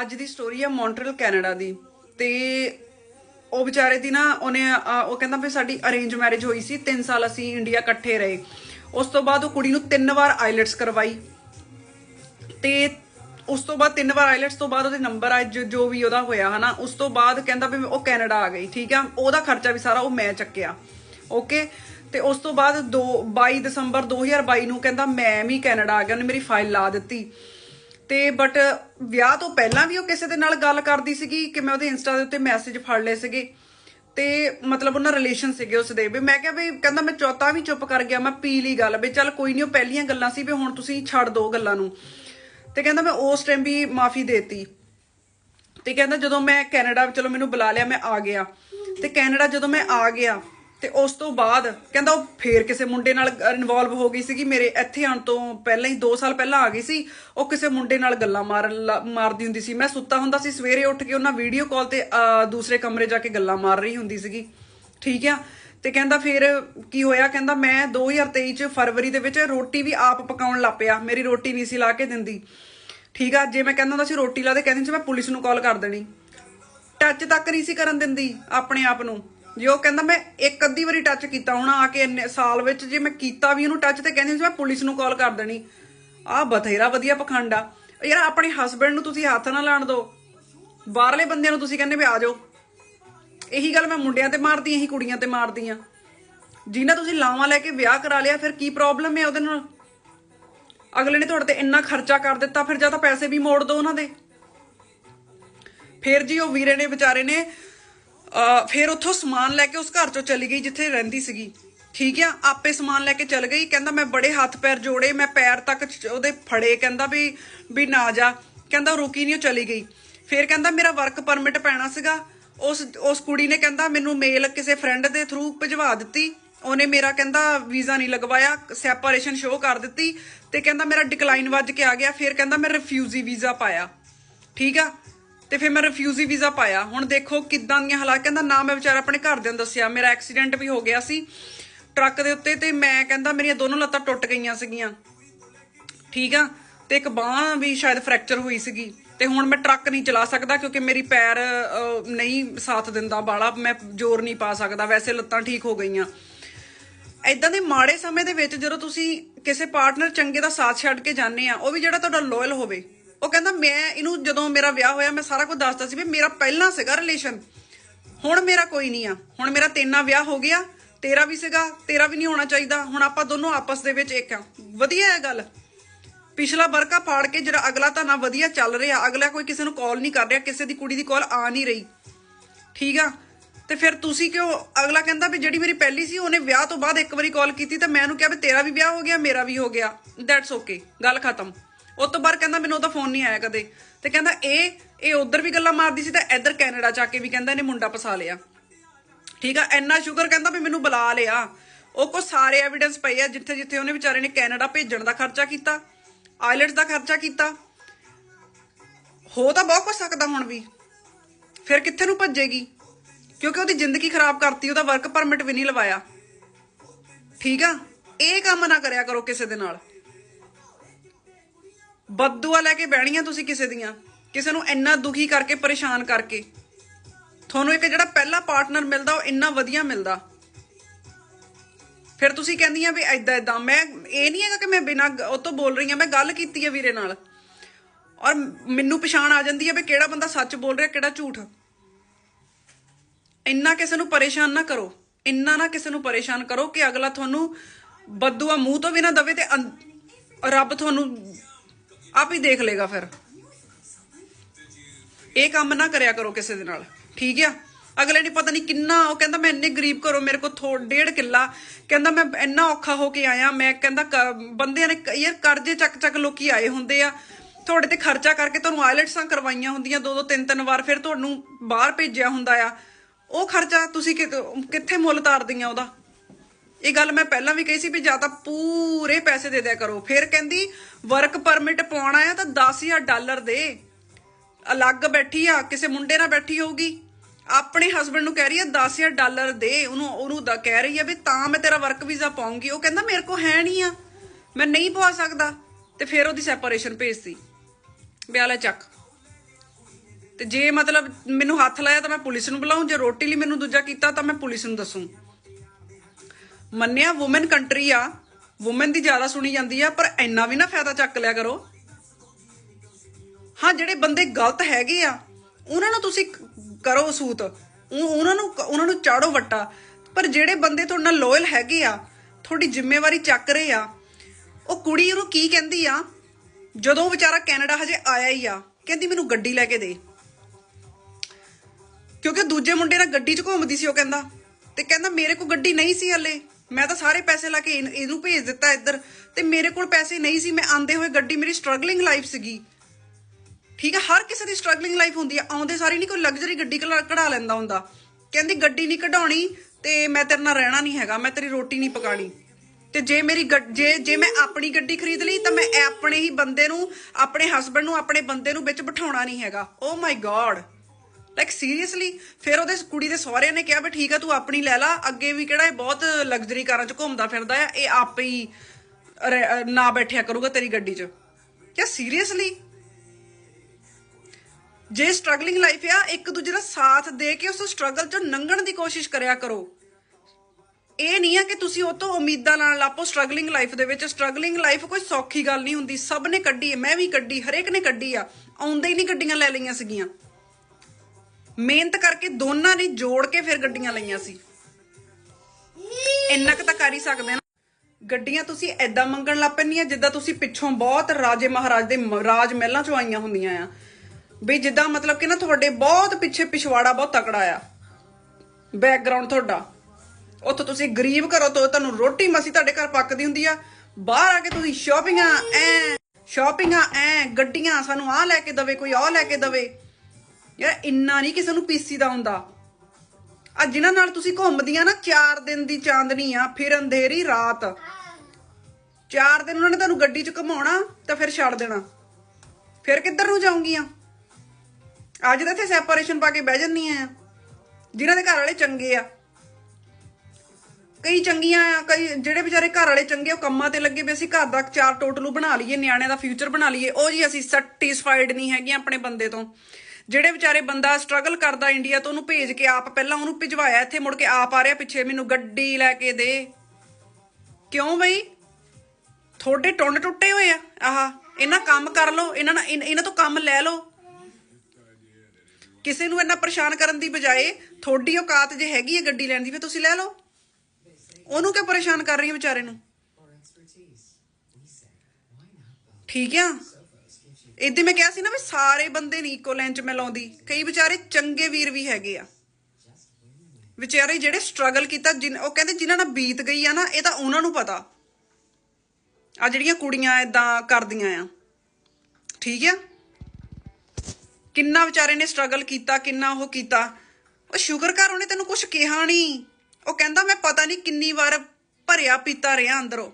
ਅੱਜ ਦੀ ਸਟੋਰੀ ਹੈ ਮੌਂਟਰੀਅਲ ਕੈਨੇਡਾ ਦੀ। ਤੇ ਉਹ ਵਿਚਾਰੇ ਦੀ ਨਾ ਉਹਨੇ ਉਹ ਕਹਿੰਦਾ ਵੀ ਸਾਡੀ ਅਰੇਂਜ ਮੈਰਿਜ ਹੋਈ ਸੀ 3 ਸਾਲ ਅਸੀਂ ਇੰਡੀਆ ਇਕੱਠੇ ਰਹੇ। ਉਸ ਤੋਂ ਬਾਅਦ ਉਹ ਕੁੜੀ ਨੂੰ ਤਿੰਨ ਵਾਰ ਆਈਲੈਟਸ ਕਰਵਾਈ। ਤੇ ਉਸ ਤੋਂ ਬਾਅਦ ਤਿੰਨ ਵਾਰ ਆਈਲੈਟਸ ਤੋਂ ਬਾਅਦ ਉਹਦੇ ਨੰਬਰ ਆਏ ਜੋ- ਜੋ ਵੀ ਉਹਦਾ ਹੋਇਆ, ਹਨਾ, ਉਸ ਤੋਂ ਬਾਅਦ ਕਹਿੰਦਾ ਵੀ ਉਹ ਕੈਨੇਡਾ ਆ ਗਈ, ਠੀਕ ਆ? ਉਹਦਾ ਖਰਚਾ ਵੀ ਸਾਰਾ ਉਹ ਮੈਂ ਚੱਕਿਆ ਓਕੇ ਤੇ ਉਸ ਤੋਂ ਬਾਅਦ 2 22 ਦਸੰਬਰ 2022 ਨੂੰ ਕਹਿੰਦਾ ਮੈਂ ਵੀ ਕੈਨੇਡਾ ਆ ਗਿਆ, ਉਹਨੇ ਮੇਰੀ ਫਾਈਲ ਲਾ ਦਿੱਤੀ। ਤੇ ਬਟ ਵਿਆਹ ਤੋਂ ਪਹਿਲਾਂ ਵੀ ਉਹ ਕਿਸੇ ਦੇ ਨਾਲ ਗੱਲ ਕਰਦੀ ਸੀਗੀ ਕਿ ਮੈਂ ਉਹਦੇ ਇੰਸਟਾ ਦੇ ਉੱਤੇ ਮੈਸੇਜ ਫੜ ਲਏ ਸੀਗੇ। ਤੇ ਮਤਲਬ ਉਹਨਾਂ ਰਿਲੇਸ਼ਨ ਸੀਗੇ ਉਸ ਦੇ ਵੀ ਮੈਂ ਕਿਹਾ ਵੀ ਕਹਿੰਦਾ ਮੈਂ ਚੌਥਾ ਵੀ ਚੁੱਪ ਕਰ ਗਿਆ, ਮੈਂ ਪੀ ਲਈ ਗੱਲ ਵੀ ਚੱਲ ਕੋਈ ਨਹੀਂ ਉਹ ਪਹਿਲੀਆਂ ਗੱਲਾਂ ਸੀ ਵੀ ਹੁਣ ਤੁਸੀਂ ਛੱਡ ਦੋ ਗੱਲਾਂ ਨੂੰ। ਤੇ ਕਹਿੰਦਾ ਮੈਂ ਉਸ ਟਾਈਮ ਵੀ ਮਾਫੀ ਦੇਤੀ। ਤੇ ਕਹਿੰਦਾ ਜਦੋਂ ਮੈਂ ਕੈਨੇਡਾ, ਚਲੋ ਮੈਨੂੰ ਬੁਲਾ ਲਿਆ, ਮੈਂ ਆ ਗਿਆ। ਤੇ ਕੈਨੇਡਾ ਜਦੋਂ ਮੈਂ ਆ ਗਿਆ ਤੇ ਉਸ ਤੋਂ ਬਾਅਦ ਕਹਿੰਦਾ ਉਹ ਫੇਰ ਕਿਸੇ ਮੁੰਡੇ ਨਾਲ ਇਨਵੋਲਵ ਹੋ ਗਈ ਸੀਗੀ। ਮੇਰੇ ਇੱਥੇ ਆਉਣ ਤੋਂ ਪਹਿਲਾਂ ਹੀ 2 ਸਾਲ ਪਹਿਲਾਂ ਆ ਗਈ ਸੀ। ਉਹ ਕਿਸੇ ਮੁੰਡੇ ਨਾਲ ਗੱਲਾਂ ਮਾਰ ਮਾਰਦੀ ਹੁੰਦੀ ਸੀ। ਮੈਂ ਸੁੱਤਾ ਹੁੰਦਾ ਸੀ ਸਵੇਰੇ ਉੱਠ ਕੇ ਉਹਨਾਂ ਵੀਡੀਓ ਕਾਲ ਤੇ ਦੂਸਰੇ ਕਮਰੇ ਜਾ ਕੇ ਗੱਲਾਂ ਮਾਰ ਰਹੀ ਹੁੰਦੀ ਸੀਗੀ। ਠੀਕ ਆ? ਤੇ ਕਹਿੰਦਾ ਫਿਰ ਕੀ ਹੋਇਆ? ਕਹਿੰਦਾ ਮੈਂ 2023 ਚ ਫਰਵਰੀ ਦੇ ਵਿੱਚ ਰੋਟੀ ਵੀ ਆਪ ਪਕਾਉਣ ਲੱਗ ਪਿਆ। ਮੇਰੀ ਰੋਟੀ ਨਹੀਂ ਸੀ ਲਾ ਕੇ ਦਿੰਦੀ। ਠੀਕ ਆ? ਜੇ ਮੈਂ ਕਹਿੰਦਾ ਹੁੰਦਾ ਸੀ ਰੋਟੀ ਲਾ ਦੇ, ਕਹਿੰਦੀ ਸੀ ਮੈਂ ਪੁਲਿਸ ਨੂੰ ਕਾਲ ਕਰ ਦੇਣੀ। ਟੱਚ ਤੱਕ ਨਹੀਂ ਸੀ ਕਰਨ ਦਿੰਦੀ ਆਪਣੇ ਆਪ ਨੂੰ। ਜੇ ਉਹ ਕਹਿੰਦਾ ਮੈਂ ਇੱਕ ਅੱਧੀ ਵਾਰੀ ਟੱਚ ਕੀਤਾ ਹੋਣਾ ਆ ਕੇ ਇੰਨੇ ਸਾਲ ਵਿੱਚ, ਜੇ ਮੈਂ ਕੀਤਾ ਵੀ ਉਹਨੂੰ ਟੱਚ ਤੇ ਕਹਿੰਦੀ ਸੀ, ਮੈਂ ਪੁਲਿਸ ਨੂੰ ਕਾਲ ਕਰ ਦੇਣੀ। ਆ ਬਥੇਰਾ ਵਧੀਆ ਪਖੰਡ ਆ। ਯਾਰ ਆਪਣੇ ਹਸਬੰਡ ਨੂੰ ਤੁਸੀਂ ਹੱਥ ਨਾ ਲਾਣ ਦਿਓ। ਬਾਹਰਲੇ ਬੰਦਿਆਂ ਨੂੰ ਤੁਸੀਂ ਕਹਿੰਦੇ ਵੀ ਆ ਜਾਓ। ਇਹੀ ਗੱਲ ਮੈਂ ਮੁੰਡਿਆਂ ਤੇ ਮਾਰਦੀ, ਇਹੀ ਕੁੜੀਆਂ ਤੇ ਮਾਰਦੀ ਆ। ਜਿਨ੍ਹਾਂ ਤੁਸੀਂ ਲਾਵਾਂ ਲੈ ਕੇ ਵਿਆਹ ਕਰਾ ਲਿਆ, ਫਿਰ ਕੀ ਪ੍ਰੋਬਲਮ ਹੈ ਉਹਦੇ ਨਾਲ? ਅਗਲੇ ਨੇ ਤੁਹਾਡੇ ਤੇ ਇੰਨਾ ਖਰਚਾ ਕਰ ਦਿੱਤਾ, ਫਿਰ ਜਾਂ ਤਾਂ ਪੈਸੇ ਵੀ ਮੋੜ ਦਿਓ ਉਹਨਾਂ ਦੇ। ਫਿਰ ਜੀ ਉਹ ਵੀਰੇ ਨੇ, ਵਿਚਾਰੇ ਨੇ ਫਿਰ ਉੱਥੋਂ ਸਮਾਨ ਲੈ ਕੇ ਉਸ ਘਰ ਚੋਂ ਚਲੀ ਗਈ ਜਿੱਥੇ ਰਹਿੰਦੀ ਸੀਗੀ। ਠੀਕ ਆ? ਆਪੇ ਸਮਾਨ ਲੈ ਕੇ ਚਲ ਗਈ। ਕਹਿੰਦਾ, ਮੈਂ ਬੜੇ ਹੱਥ ਪੈਰ ਜੋੜੇ, ਮੈਂ ਪੈਰ ਤੱਕ ਉਹਦੇ ਫੜੇ। ਕਹਿੰਦਾ ਵੀ ਵੀ ਨਾ ਜਾ। ਕਹਿੰਦਾ, ਰੁਕੀ ਨਹੀਂ ਉਹ ਚਲੀ ਗਈ। ਫਿਰ ਕਹਿੰਦਾ, ਮੇਰਾ ਵਰਕ ਪਰਮਿਟ ਪੈਣਾ ਸੀਗਾ। ਉਸ ਉਸ ਕੁੜੀ ਨੇ ਕਹਿੰਦਾ, ਮੈਨੂੰ ਮੇਲ ਕਿਸੇ ਫਰੈਂਡ ਦੇ ਥਰੂ ਭਿਜਵਾ ਦਿੱਤੀ। ਉਹਨੇ ਮੇਰਾ, ਕਹਿੰਦਾ, ਵੀਜ਼ਾ ਨਹੀਂ ਲਗਵਾਇਆ। ਸੈਪਰੇਸ਼ਨ ਸ਼ੋਅ ਕਰ ਦਿੱਤੀ ਤੇ ਕਹਿੰਦਾ, ਮੇਰਾ ਡਿਕਲਾਈਨ ਵੱਜ ਕੇ ਆ ਗਿਆ। ਫਿਰ ਕਹਿੰਦਾ, ਮੈਂ ਰਿਫਿਊਜੀ ਵੀਜ਼ਾ ਪਾਇਆ। ਠੀਕ ਆ? ਤੇ ਫਿਰ ਮੈਂ ਰਿਫਿਊਜੀ ਵੀਜ਼ਾ ਪਾਇਆ। ਹੁਣ ਦੇਖੋ ਕਿੱਦਾਂ ਦੀਆਂ ਹਾਲਾਤ, ਕਹਿੰਦਾ ਨਾ ਮੈਂ ਵਿਚਾਰਾ ਆਪਣੇ ਘਰਦਿਆਂ ਨੂੰ ਦੱਸਿਆ ਮੇਰਾ ਐਕਸੀਡੈਂਟ ਵੀ ਹੋ ਗਿਆ ਸੀ ਟਰੱਕ ਦੇ ਉੱਤੇ ਤੇ ਮੈਂ ਕਹਿੰਦਾ ਮੇਰੀਆਂ ਦੋਨੋਂ ਲੱਤਾਂ ਟੁੱਟ ਗਈਆਂ ਸੀਗੀਆਂ। ਠੀਕ ਆ? ਤੇ ਇੱਕ ਬਾਹ ਵੀ ਸ਼ਾਇਦ ਫ੍ਰੈਕਚਰ ਹੋਈ ਸੀਗੀ। ਤੇ ਹੁਣ ਮੈਂ ਟਰੱਕ ਨਹੀਂ ਚਲਾ ਸਕਦਾ ਕਿਉਂਕਿ ਮੇਰੀ ਪੈਰ ਨਹੀਂ ਸਾਥ ਦਿੰਦਾ ਬਾਲਾ, ਮੈਂ ਜ਼ੋਰ ਨਹੀਂ ਪਾ ਸਕਦਾ, ਵੈਸੇ ਲੱਤਾਂ ਠੀਕ ਹੋ ਗਈਆਂ। ਇਦਾਂ ਦੇ ਮਾੜੇ ਸਮੇਂ ਦੇ ਵਿੱਚ ਜਦੋਂ ਤੁਸੀਂ ਕਿਸੇ ਪਾਰਟਨਰ ਚੰਗੇ ਦਾ ਸਾਥ ਛੱਡ ਕੇ ਜਾਂਦੇ ਆ, ਉਹ ਵੀ ਜਿਹੜਾ ਤੁਹਾਡਾ ਲੋਇਲ ਹੋਵੇ ਉਹ ਕਹਿੰਦਾ ਮੈਂ ਇਹਨੂੰ ਜਦੋਂ ਮੇਰਾ ਵਿਆਹ ਹੋਇਆ ਮੈਂ ਸਾਰਾ ਕੁਝ ਦੱਸਦਾ ਸੀ ਵੀ ਮੇਰਾ ਪਹਿਲਾਂ ਸੀਗਾ ਰਿਲੇਸ਼ਨ ਹੁਣ ਮੇਰਾ ਕੋਈ ਨਹੀਂ ਆ। ਹੁਣ ਮੇਰਾ ਤੇਨਾ ਵਿਆਹ ਹੋ ਗਿਆ, ਤੇਰਾ ਵੀ ਸੀਗਾ, ਤੇਰਾ ਵੀ ਨਹੀਂ ਹੋਣਾ ਚਾਹੀਦਾ। ਹੁਣ ਆਪਾਂ ਦੋਨੋਂ ਆਪਸ ਦੇ ਵਿੱਚ ਇੱਕ ਆ। ਵਧੀਆ ਹੈ ਗੱਲ। ਪਿਛਲਾ ਵਰਕਾ ਫਾੜ ਕੇ ਜਿਹੜਾ ਅਗਲਾ ਤਾਂ ਨਾ ਵਧੀਆ ਚੱਲ ਰਿਹਾ, ਅਗਲਾ ਕੋਈ ਕਿਸੇ ਨੂੰ ਕਾਲ ਨਹੀਂ ਕਰ ਰਿਹਾ, ਕਿਸੇ ਦੀ ਕੁੜੀ ਦੀ ਕਾਲ ਆ ਨਹੀਂ ਰਹੀ। ਠੀਕ ਆ? ਤੇ ਫਿਰ ਤੁਸੀਂ ਕਿਉਂ ਅਗਲਾ ਕਹਿੰਦਾ ਵੀ ਜਿਹੜੀ ਮੇਰੀ ਪਹਿਲੀ ਸੀ, ਉਹਨੇ ਵਿਆਹ ਤੋਂ ਬਾਅਦ ਇੱਕ ਵਾਰੀ ਕਾਲ ਕੀਤੀ ਤਾਂ ਮੈਂ ਉਹਨੂੰ ਕਿਹਾ ਵੀ ਤੇਰਾ ਵੀ ਵਿਆਹ ਹੋ ਗਿਆ, ਮੇਰਾ ਵੀ ਹੋ ਗਿਆ। ਦੈਟਸ ਓਕੇ ਗੱਲ ਖਤਮ। ਉਸ ਤੋਂ ਬਾਅਦ ਕਹਿੰਦਾ ਮੈਨੂੰ ਉਹਦਾ ਫੋਨ ਨਹੀਂ ਆਇਆ ਕਦੇ। ਤੇ ਕਹਿੰਦਾ, ਇਹ ਇਹ ਉਧਰ ਵੀ ਗੱਲਾਂ ਮਾਰਦੀ ਸੀ ਤਾਂ ਇੱਧਰ ਕੈਨੇਡਾ ਜਾ ਕੇ ਵੀ ਕਹਿੰਦਾ ਇਹਨੇ ਮੁੰਡਾ ਫਸਾ ਲਿਆ। ਠੀਕ ਆ, ਇੰਨਾ ਸ਼ੁਕਰ ਕਹਿੰਦਾ ਵੀ ਮੈਨੂੰ ਬੁਲਾ ਲਿਆ। ਉਹ ਕੋ ਸਾਰੇ ਐਵੀਡੈਂਸ ਪਏ ਆ ਜਿੱਥੇ ਜਿੱਥੇ ਉਹਨੇ ਵਿਚਾਰੇ ਨੇ ਕੈਨੇਡਾ ਭੇਜਣ ਦਾ ਖਰਚਾ ਕੀਤਾ, ਆਈਲੈਟਸ ਦਾ ਖਰਚਾ ਕੀਤਾ। ਹੋ ਤਾਂ ਬਹੁਤ ਕੁਝ ਸਕਦਾ ਹੁਣ ਵੀ। ਫਿਰ ਕਿੱਥੇ ਨੂੰ ਭੱਜੇਗੀ? ਕਿਉਂਕਿ ਉਹਦੀ ਜ਼ਿੰਦਗੀ ਖਰਾਬ ਕਰਤੀ, ਉਹਦਾ ਵਰਕ ਪਰਮਿਟ ਵੀ ਨਹੀਂ ਲਵਾਇਆ। ਠੀਕ ਆ? ਇਹ ਕੰਮ ਨਾ ਕਰਿਆ ਕਰੋ ਕਿਸੇ ਦੇ ਨਾਲ। ਬਦਦੁਆ ਲੈ ਕੇ ਬਹਿਣੀਆਂ ਤੁਸੀਂ ਕਿਸੇ ਦੀਆਂ, ਕਿਸੇ ਨੂੰ ਇੰਨਾ ਦੁਖੀ ਕਰਕੇ, ਪਰੇਸ਼ਾਨ ਕਰਕੇ। ਤੁਹਾਨੂੰ ਇੱਕ ਜਿਹੜਾ ਪਹਿਲਾ ਪਾਰਟਨਰ ਮਿਲਦਾ, ਉਹ ਇੰਨਾ ਵਧੀਆ ਮਿਲਦਾ। ਫਿਰ ਤੁਸੀਂ ਕਹਿੰਦੀਆਂ ਵੀ ਐਦਾਂ ਐਦਾਂ ਮੈਂ ਇਹ ਨਹੀਂ ਹੈਗਾ ਕਿ ਮੈਂ ਬਿਨਾਂ ਉਹ ਤੋਂ ਬੋਲ ਰਹੀ ਹਾਂ, ਮੈਂ ਗੱਲ ਕੀਤੀ ਹੈ ਵੀਰੇ ਨਾਲ। ਔਰ ਮੈਨੂੰ ਪਛਾਣ ਆ ਜਾਂਦੀ ਹੈ ਵੀ ਕਿਹੜਾ ਬੰਦਾ ਸੱਚ ਬੋਲ ਰਿਹਾ, ਕਿਹੜਾ ਝੂਠ। ਇੰਨਾ ਕਿਸੇ ਨੂੰ ਪਰੇਸ਼ਾਨ ਨਾ ਕਰੋ। ਇੰਨਾ ਨਾ ਕਿਸੇ ਨੂੰ ਪਰੇਸ਼ਾਨ ਕਰੋ ਕਿ ਅਗਲਾ ਤੁਹਾਨੂੰ ਬਦਦੁਆ ਮੂੰਹ ਤੋਂ ਵੀ ਨਾ ਦਵੇ ਤੇ ਅੰ- ਰੱਬ ਤੁਹਾਨੂੰ ਆਪ ਹੀ ਦੇਖ ਲੇਗਾ ਫਿਰ। ਇਹ ਕੰਮ ਨਾ ਕਰਿਆ ਕਰੋ ਕਿਸੇ ਦੇ ਨਾਲ। ਠੀਕ ਆ? ਅਗਲੇ ਨੇ ਪਤਾ ਨਹੀਂ ਕਿੰਨਾ, ਉਹ ਕਹਿੰਦਾ ਮੈਂ ਇੰਨੇ ਗਰੀਬ ਘਰੋਂ, ਮੇਰੇ ਕੋਲ ਥੋ ਡੇਢ ਕਿੱਲਾ। ਕਹਿੰਦਾ ਮੈਂ ਇੰਨਾ ਔਖਾ ਹੋ ਕੇ ਆਇਆ। ਮੈਂ ਕਹਿੰਦਾ ਬੰਦਿਆਂ ਨੇ ਯਾਰ ਕਰਜ਼ੇ ਚੱਕ ਚੱਕ ਲੋਕੀ ਆਏ ਹੁੰਦੇ ਆ। ਤੁਹਾਡੇ ਤੇ ਖਰਚਾ ਕਰਕੇ ਤੁਹਾਨੂੰ ਆਇਲਟਸਾਂ ਕਰਵਾਈਆਂ ਹੁੰਦੀਆਂ ਦੋ ਦੋ ਤਿੰਨ ਤਿੰਨ ਵਾਰ, ਫਿਰ ਤੁਹਾਨੂੰ ਬਾਹਰ ਭੇਜਿਆ ਹੁੰਦਾ ਆ। ਉਹ ਖਰਚਾ ਤੁਸੀਂ ਕਿੱਥੇ ਮੁੱਲ ਤਾਰਦੀਆਂ ਉਹਦਾ? ਇਹ ਗੱਲ ਮੈਂ ਪਹਿਲਾਂ ਵੀ ਕਹੀ ਸੀ ਵੀ ਜਾਂ ਤਾਂ ਪੂਰੇ ਪੈਸੇ ਦੇ ਦਿਆ ਕਰੋ। ਫਿਰ ਕਹਿੰਦੀ ਵਰਕ ਪਰਮਿਟ ਪਾਉਣਾ ਆ ਤਾਂ 10000 ਡਾਲਰ ਦੇ। ਅਲੱਗ ਬੈਠੀ ਆ, ਕਿਸੇ ਮੁੰਡੇ ਨਾਲ ਬੈਠੀ ਹੋਊਗੀ। ਆਪਣੇ ਹਸਬੰਡ ਨੂੰ ਕਹਿ ਰਹੀ ਆ 10000 ਡਾਲਰ ਦੇ। ਉਹਨੂੰ ਉਹਨੂੰ ਦਾ ਕਹਿ ਰਹੀ ਆ ਵੀ ਤਾਂ ਮੈਂ ਤੇਰਾ ਵਰਕ ਵੀਜ਼ਾ ਪਾਉਂਗੀ। ਉਹ ਕਹਿੰਦਾ, ਮੇਰੇ ਕੋ ਹੈ ਨਹੀਂ ਆ। ਮੈਂ ਨਹੀਂ ਪਵਾ ਸਕਦਾ। ਤੇ ਫਿਰ ਉਹਦੀ ਸੈਪਰੇਸ਼ਨ ਭੇਜਤੀ। ਵਿਆਹ ਲੈ ਚੱਕ। ਤੇ ਜੇ ਮਤਲਬ ਮੈਨੂੰ ਹੱਥ ਲਾਇਆ ਤਾਂ ਮੈਂ ਪੁਲਿਸ ਨੂੰ ਬੁਲਾਉਂ ਜੇ ਰੋਟੀ ਲਈ ਮੈਨੂੰ ਦੂਜਾ ਕੀਤਾ ਤਾਂ ਮੈਂ ਪੁਲਿਸ ਨੂੰ ਦੱਸੂ। ਮੰਨਿਆ ਔਮਨ ਕੰਟਰੀ ਆ ਔਮਨ ਦੀ ਜ਼ਿਆਦਾ ਸੁਣੀ ਜਾਂਦੀ ਆ, ਪਰ ਇੰਨਾ ਵੀ ਨਾ ਫਾਇਦਾ ਚੱਕ ਲਿਆ ਕਰੋ। ਹਾਂ, ਜਿਹੜੇ ਬੰਦੇ ਗਲਤ ਹੈਗੇ ਆ, ਉਹਨਾਂ ਨੂੰ ਤੁਸੀਂ ਕਰੋ ਸੂਤ ਉਹਨਾਂ ਨੂੰ ਉਹਨਾਂ ਨੂੰ ਚਾੜੋ ਵੱਟਾ, ਪਰ ਜਿਹੜੇ ਬੰਦੇ ਤੁਹਾਡੇ ਨਾਲ ਲੋਇਲ ਹੈਗੇ ਆ, ਤੁਹਾਡੀ ਜ਼ਿੰਮੇਵਾਰੀ ਚੱਕ ਰਹੇ ਆ, ਉਹ ਕੁੜੀ ਉਹਨੂੰ ਕੀ ਕਹਿੰਦੀ ਆ, ਜਦੋਂ ਵਿਚਾਰਾ ਕੈਨੇਡਾ ਹਜੇ ਆਇਆ ਹੀ ਆ, ਕਹਿੰਦੀ ਮੈਨੂੰ ਗੱਡੀ ਲੈ ਕੇ ਦੇ। ਕਿਉਂਕਿ ਦੂਜੇ ਮੁੰਡੇ ਨਾਲ ਗੱਡੀ 'ਚ ਘੁੰਮਦੀ ਸੀ, ਉਹ ਕਹਿੰਦਾ, ਤੇ ਕਹਿੰਦਾ ਮੇਰੇ ਕੋਲ ਗੱਡੀ ਨਹੀਂ ਸੀ ਹਲੇ। ਮੈਂ ਤਾਂ ਸਾਰੇ ਪੈਸੇ ਲਾ ਕੇ ਇਹਨ- ਇਹਨੂੰ ਭੇਜ ਦਿੱਤਾ ਇੱਧਰ ਤੇ ਮੇਰੇ ਕੋਲ ਪੈਸੇ ਨਹੀਂ ਸੀ, ਮੈਂ ਆਂਦੇ ਹੋਏ ਗੱਡੀ ਮੇਰੀ ਸਟਰਗਲਿੰਗ ਲਾਈਫ ਸੀਗੀ। ਠੀਕ ਹੈ ਹਰ ਕਿਸੇ ਦੀ ਸਟਰਗਲਿੰਗ ਲਾਈਫ ਹੁੰਦੀ ਹੈ ਆਉਂਦੇ ਸਾਰੀ ਨਹੀਂ ਕੋਈ ਲਗਜ਼ਰੀ ਗੱਡੀ ਕਢਾ ਕਢਾ ਲੈਂਦਾ ਹੁੰਦਾ। ਕਹਿੰਦੀ ਗੱਡੀ ਨਹੀਂ ਕਢਾਉਣੀ ਤੇ ਮੈਂ ਤੇਰੇ ਨਾਲ ਰਹਿਣਾ ਨਹੀਂ ਹੈਗਾ, ਮੈਂ ਤੇਰੀ ਰੋਟੀ ਨਹੀਂ ਪਕਾਣੀ। ਤੇ ਜੇ ਮੇਰੀ ਗੱਡ- ਜੇ ਜੇ ਮੈਂ ਆਪਣੀ ਗੱਡੀ ਖਰੀਦ ਲਈ ਤਾਂ ਮੈਂ ਆਪਣੇ ਹੀ ਬੰਦੇ ਨੂੰ, ਆਪਣੇ ਹਸਬੰਡ ਨੂੰ, ਆਪਣੇ ਬੰਦੇ ਨੂੰ ਵਿੱਚ ਬਿਠਾਉਣਾ ਨਹੀਂ ਹੈਗਾ। Oh my god like seriously ਫਿਰ ਉਹਦੇ ਕੁੜੀ ਦੇ ਸਹੁਰਿਆਂ ਨੇ ਕਿਹਾ ਵੀ ਠੀਕ ਆ, ਤੂੰ ਆਪਣੀ ਲੈ ਲਾ। ਅੱਗੇ ਵੀ ਕਿਹੜਾ ਇਹ ਬਹੁਤ ਲਗਜ਼ਰੀ ਕਾਰਾਂ 'ਚ ਘੁੰਮਦਾ ਫਿਰਦਾ ਆ। ਇਹ ਆਪੇ ਹੀ ਨਾ ਬੈਠਿਆ ਕਰੂਗਾ ਤੇਰੀ ਗੱਡੀ 'ਚ। ਕਿਆ ਸੀਰੀਅਸਲੀ ਜੇ ਸਟਰਗਲਿੰਗ ਲਾਈਫ ਆ, ਇੱਕ ਦੂਜੇ ਦਾ ਸਾਥ ਦੇ ਕੇ ਉਸ ਸਟਰਗਲ ਚੋਂ ਲੰਘਣ ਦੀ ਕੋਸ਼ਿਸ਼ ਕਰਿਆ ਕਰੋ। ਇਹ ਨਹੀਂ ਆ ਕਿ ਤੁਸੀਂ ਉਹ ਤੋਂ ਉਮੀਦਾਂ ਨਾਲ ਲਾਪੋ ਸਟਰਗਲਿੰਗ ਲਾਈਫ ਦੇ ਵਿੱਚ। ਸਟਰਗਲਿੰਗ ਲਾਈਫ ਕੋਈ ਸੌਖੀ ਗੱਲ ਨਹੀਂ ਹੁੰਦੀ। ਸਭ ਨੇ ਕੱਢੀ ਹੈ, ਮੈਂ ਵੀ ਕੱਢੀ, ਹਰੇਕ ਨੇ ਕੱਢੀ ਆ। ਆਉਂਦੇ ਹੀ ਨਹੀਂ ਗੱਡੀਆਂ ਲੈ ਲਈਆਂ ਸੀਗੀਆਂ। ਮਿਹਨਤ ਕਰਕੇ ਦੋਨਾਂ ਨੇ ਜੋੜ ਕੇ ਫਿਰ ਗੱਡੀਆਂ ਲਈਆਂ ਸੀ। ਇੰਨਾ ਕੁ ਤਾਂ ਕਰ ਹੀ ਸਕਦੇ ਨਾ। ਗੱਡੀਆਂ ਤੁਸੀਂ ਐਦਾਂ ਮੰਗਣ ਲੱਗ ਪੈਂਦੀਆਂ, ਜਿੱਦਾਂ ਤੁਸੀਂ ਪਿੱਛੋਂ ਬਹੁਤ ਰਾਜੇ ਮਹਾਰਾਜ ਦੇ ਰਾਜ ਮਹਿਲਾਂ ਚੋਂ ਆਈਆਂ ਹੁੰਦੀਆਂ ਆ। ਵੀ ਜਿੱਦਾਂ ਮਤਲਬ ਕਿ ਨਾ ਤੁਹਾਡੇ ਬਹੁਤ ਪਿੱਛੇ ਪਿਛਵਾੜਾ ਬਹੁਤ ਤਕੜਾ ਆ। ਬੈਕਗ੍ਰਾਉਂਡ ਤੁਹਾਡਾ। ਉੱਥੋਂ ਤੁਸੀਂ ਗਰੀਬ ਘਰੋਂ ਤੋਂ ਤੁਹਾਨੂੰ ਰੋਟੀ ਮਸੀ ਤੁਹਾਡੇ ਘਰ ਪੱਕਦੀ ਹੁੰਦੀ ਆ। ਬਾਹਰ ਆ ਕੇ ਤੁਸੀਂ ਸ਼ਾਪਿੰਗਾਂ ਐ ਸ਼ਾਪਿੰਗਾਂ ਐ, ਗੱਡੀਆਂ ਸਾਨੂੰ ਆਹ ਲੈ ਕੇ ਦਵੇ, ਕੋਈ ਆਹ ਲੈ ਕੇ ਦਵੇ। ਯਾਰ, ਇੰਨਾ ਨਹੀਂ ਕਿਸੇ ਨੂੰ ਪੀਸੀ ਦਾ ਹੁੰਦਾ। ਆ ਜਿਨ੍ਹਾਂ ਨਾਲ ਤੁਸੀਂ ਘੁੰਮਦੀਆਂ ਨਾ 4 ਦਿਨ ਦੀ ਚਾਂਦਨੀ ਆ, ਫਿਰ ਅੰਧੇਰੀ ਰਾਤ। 4 ਦਿਨ ਉਹਨਾਂ ਨੇ ਤੁਹਾਨੂੰ ਗੱਡੀ 'ਚ ਘੁਮਾਉਣਾ, ਤਾਂ ਫਿਰ ਛੱਡ ਦੇਣਾ। ਫਿਰ ਕਿੱਧਰ ਨੂੰ ਜਾਉਂਗੀਆਂ ਅੱਜ ਤਾਂ ਇੱਥੇ ਸੈਪਰੇਸ਼ਨ ਪਾ ਕੇ ਬਹਿ ਜੰਨੀਆਂ ਆ। ਜਿਨ੍ਹਾਂ ਦੇ ਘਰ ਵਾਲੇ ਚੰਗੇ ਆ। ਕਈ ਚੰਗੀਆਂ ਆ, ਕਈ ਜਿਹੜੇ ਵਿਚਾਰੇ ਘਰ ਵਾਲੇ ਚੰਗੇ ਉਹ ਕੰਮਾਂ ਤੇ ਲੱਗੇ ਵੀ ਅਸੀਂ ਘਰ ਦਾ ਚਾਰ ਟੋਟਲੂ ਬਣਾ ਲਈਏ ਨਿਆਣੇ ਦਾ ਫਿਊਚਰ ਬਣਾ ਲਈਏ। ਉਹ ਜੀ ਅਸੀਂ ਸੈਟੀਸਫਾਈਡ ਨਹੀਂ ਹੈਗੀਆਂ ਆਪਣੇ ਬੰਦੇ ਤੋਂ। ਜਿਹੜੇ ਵਿਚਾਰੇ ਬੰਦਾ ਸਟਰਗਲ ਕਰਦਾ ਇੰਡੀਆ ਤੋਂ, ਉਹਨੂੰ ਭੇਜ ਕੇ ਆਪ ਪਹਿਲਾਂ ਉਹਨੂੰ ਭਿਜਵਾਇਆ ਇੱਥੇ, ਮੁੜ ਕੇ ਆਪ ਆ ਰਿਹਾ ਪਿੱਛੇ, ਮੈਨੂੰ ਗੱਡੀ ਲੈ ਕੇ ਦੇ। ਕਿਉਂ ਬਈ? ਤੁਹਾਡੇ ਟੁੰਡ ਟੁੱਟੇ ਹੋਏ ਆ। ਆਹ, ਇਹਨਾਂ ਕੰਮ ਕਰ ਲਓ, ਇਹਨਾਂ ਨਾਲ ਇਹਨਾਂ ਤੋਂ ਕੰਮ ਲੈ ਲਓ। ਕਿਸੇ ਨੂੰ ਇੰਨਾ ਪਰੇਸ਼ਾਨ ਕਰਨ ਦੀ ਬਜਾਏ ਤੁਹਾਡੀ ਔਕਾਤ ਜੇ ਹੈਗੀ ਹੈ ਗੱਡੀ ਲੈਣ ਦੀ, ਫਿਰ ਤੁਸੀਂ ਲੈ ਲਓ। ਉਹਨੂੰ ਕਿਉਂ ਪਰੇਸ਼ਾਨ ਕਰ ਰਹੀ ਹੈ ਵਿਚਾਰੇ ਨੂੰ? ਠੀਕ ਆ? ਇਦਾਂ ਮੈਂ ਕਿਹਾ ਸੀ ਨਾ ਵੀ ਸਾਰੇ ਬੰਦੇ ਨਹੀਂ ਇੱਕੋ ਲਾਈਨ 'ਚ ਮੈਂ ਲਾਉਂਦੀ। ਕਈ ਵਿਚਾਰੇ ਚੰਗੇ ਵੀਰ ਵੀ ਹੈਗੇ ਆ। ਵਿਚਾਰੇ ਜਿਹੜੇ ਸਟਰਗਲ ਕੀਤਾ, ਜਿਨ- ਉਹ ਕਹਿੰਦੇ ਜਿਨ੍ਹਾਂ ਨਾਲ ਬੀਤ ਗਈ ਆ ਨਾ, ਇਹ ਤਾਂ ਉਹਨਾਂ ਨੂੰ ਪਤਾ। ਆ ਜਿਹੜੀਆਂ ਕੁੜੀਆਂ ਇਦਾਂ ਕਰਦੀਆਂ ਆ। ਠੀਕ ਆ? ਕਿੰਨਾ ਵਿਚਾਰੇ ਨੇ ਸਟਰਗਲ ਕੀਤਾ, ਕਿੰਨਾ ਉਹ ਕੀਤਾ। ਉਹ ਸ਼ੁਕਰ ਕਰ ਉਹਨੇ ਤੈਨੂੰ ਕੁਝ ਕਿਹਾ ਨਹੀਂ ਉਹ ਕਹਿੰਦਾ, ਮੈਂ ਪਤਾ ਨਹੀਂ ਕਿੰਨੀ ਵਾਰ ਭਰਿਆ, ਪੀਤਾ ਰਿਹਾ ਅੰਦਰੋਂ।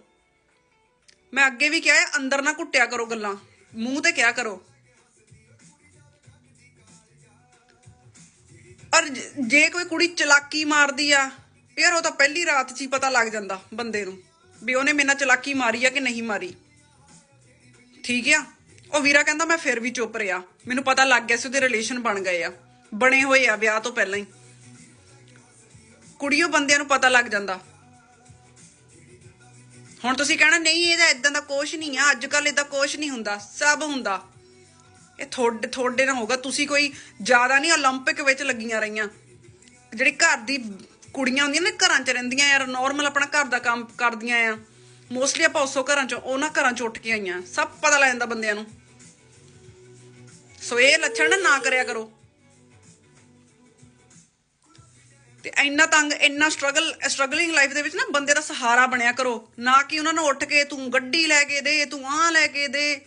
ਮੈਂ ਅੱਗੇ ਵੀ ਕਿਹਾ ਅੰਦਰ ਨਾ ਘੁੱਟਿਆ ਕਰੋ ਗੱਲਾਂ। ਮੂੰਹ ਤੇ ਕਿਆ ਕਰੋ? ਔਰ ਜੇ ਕੋਈ ਕੁੜੀ ਚਲਾਕੀ ਮਾਰਦੀ ਆ, ਯਾਰ ਉਹ ਤਾਂ ਪਹਿਲੀ ਰਾਤ 'ਚ ਹੀ ਪਤਾ ਲੱਗ ਜਾਂਦਾ ਬੰਦੇ ਨੂੰ ਵੀ ਉਹਨੇ ਮੇਰੇ ਨਾਲ ਚਲਾਕੀ ਮਾਰੀ ਆ ਕਿ ਨਹੀਂ ਮਾਰੀ। ਠੀਕ ਆ? ਉਹ ਵੀਰਾ ਕਹਿੰਦਾ, ਮੈਂ ਫਿਰ ਵੀ ਚੁੱਪ ਰਿਹਾ। ਮੈਨੂੰ ਪਤਾ ਲੱਗ ਗਿਆ ਸੀ ਉਹਦੇ ਰਿਲੇਸ਼ਨ ਬਣ ਗਏ ਆ। ਬਣੇ ਹੋਏ ਆ ਵਿਆਹ ਤੋਂ ਪਹਿਲਾਂ ਹੀ। ਕੁੜੀਓ ਬੰਦਿਆਂ ਨੂੰ ਪਤਾ ਲੱਗ ਜਾਂਦਾ। ਹੁਣ ਤੁਸੀਂ ਕਹਿਣਾ ਨਹੀਂ ਇਹਦਾ ਇਦਾਂ ਦਾ ਕੁਛ ਨਹੀਂ ਆ ਅੱਜ ਕੱਲ ਇਹਦਾ ਕੁਛ ਨਹੀਂ ਹੁੰਦਾ ਸਭ ਹੁੰਦਾ ਇਹ ਥੋੜੇ ਥੋੜੇ ਨਾਲ ਹੋਗਾ ਤੁਸੀਂ ਕੋਈ ਜ਼ਿਆਦਾ ਨਹੀਂ 올림픽 ਵਿੱਚ ਲੱਗੀਆਂ ਰਹੀਆਂ ਜਿਹੜੀ ਘਰ ਦੀ ਕੁੜੀਆਂ ਹੁੰਦੀਆਂ ਨੇ ਘਰਾਂ 'ਚ ਰਹਿੰਦੀਆਂ ਯਾਰ ਨਾਰਮਲ ਆਪਣਾ ਘਰ ਦਾ ਕੰਮ ਕਰਦੀਆਂ ਆ ਮੋਸਟਲੀ ਆਪਾਂ ਉਸੋ ਘਰਾਂ 'ਚੋਂ ਉਹਨਾਂ ਘਰਾਂ 'ਚ ਉੱਠ ਕੇ ਆਈਆਂ ਸਭ ਪਤਾ ਲੱਗ ਜਾਂਦਾ ਬੰਦਿਆਂ ਨੂੰ ਸੋ ਇਹ ਲੱਛਣ ਨਾ ਨਾ ਕਰਿਆ ਕਰੋ ਤੇ ਇੰਨਾ ਤੰਗ ਇੰਨਾ ਸਟਰਗਲ ਸਟਰਗਲਿੰਗ ਲਾਈਫ ਦੇ ਵਿੱਚ ਨਾ ਬੰਦੇ ਦਾ ਸਹਾਰਾ ਬਣਿਆ ਕਰੋ। ਨਾ ਕਿ ਉਹਨਾਂ ਨੂੰ ਉੱਠ ਕੇ ਤੂੰ ਗੱਡੀ ਲੈ ਕੇ ਦੇ ਤੂੰ ਆਹ ਲੈ ਕੇ ਦੇ।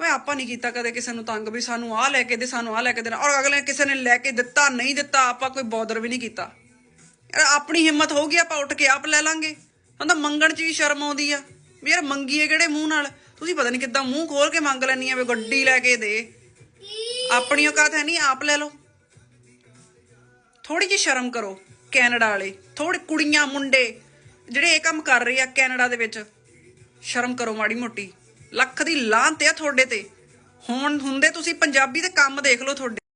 ਓਏ ਆਪਾਂ ਨਹੀਂ ਕੀਤਾ ਕਦੇ ਕਿਸੇ ਨੂੰ ਤੰਗ ਵੀ ਸਾਨੂੰ ਆਹ ਲੈ ਕੇ ਦੇ ਸਾਨੂੰ ਆਹ ਲੈ ਕੇ ਦੇਣਾ ਔਰ ਅਗਲੇ ਕਿਸੇ ਨੇ ਲੈ ਕੇ ਦਿੱਤਾ ਨਹੀਂ ਦਿੱਤਾ ਆਪਾਂ ਕੋਈ ਬੌਦਰ ਵੀ ਨਹੀਂ ਕੀਤਾ। ਯਾਰ ਆਪਣੀ ਹਿੰਮਤ ਹੋਊਗੀ ਆਪਾਂ ਉੱਠ ਕੇ ਆਪ ਲੈ ਲਾਂਗੇ। ਕਹਿੰਦਾ ਮੰਗਣ 'ਚ ਵੀ ਸ਼ਰਮ ਆਉਂਦੀ ਆ। ਵੀ ਯਾਰ ਮੰਗੀਏ ਕਿਹੜੇ ਮੂੰਹ ਨਾਲ? ਤੁਸੀਂ ਪਤਾ ਨਹੀਂ ਕਿੱਦਾਂ ਮੂੰਹ ਖੋਲ ਕੇ ਮੰਗ ਲੈਣੀ ਆ ਵੀ ਗੱਡੀ ਲੈ ਕੇ ਦੇ। ਆਪਣੀ ਔਕਾਤ ਹੈ ਨਹੀਂ ਆਪ ਲੈ ਲਓ। ਥੋੜੀ ਜਿਹੀ ਸ਼ਰਮ ਕਰੋ, ਕੈਨੇਡਾ ਵਾਲੇ। ਥੋੜੇ ਕੁੜੀਆਂ, ਮੁੰਡੇ, ਜਿਹੜੇ ਇਹ ਕੰਮ ਕਰ ਰਹੇ ਆ ਕੈਨੇਡਾ ਦੇ ਵਿੱਚ, ਸ਼ਰਮ ਕਰੋ ਮਾੜੀ ਮੋਟੀ। ਲੱਖ ਦੀ ਲਾਂਤ ਆ ਤੁਹਾਡੇ ਤੇ। ਹੁਣ ਹੁੰਦੇ ਤੁਸੀਂ ਪੰਜਾਬੀ ਤੇ ਕੰਮ ਦੇਖ ਲਓ ਤੁਹਾਡੇ।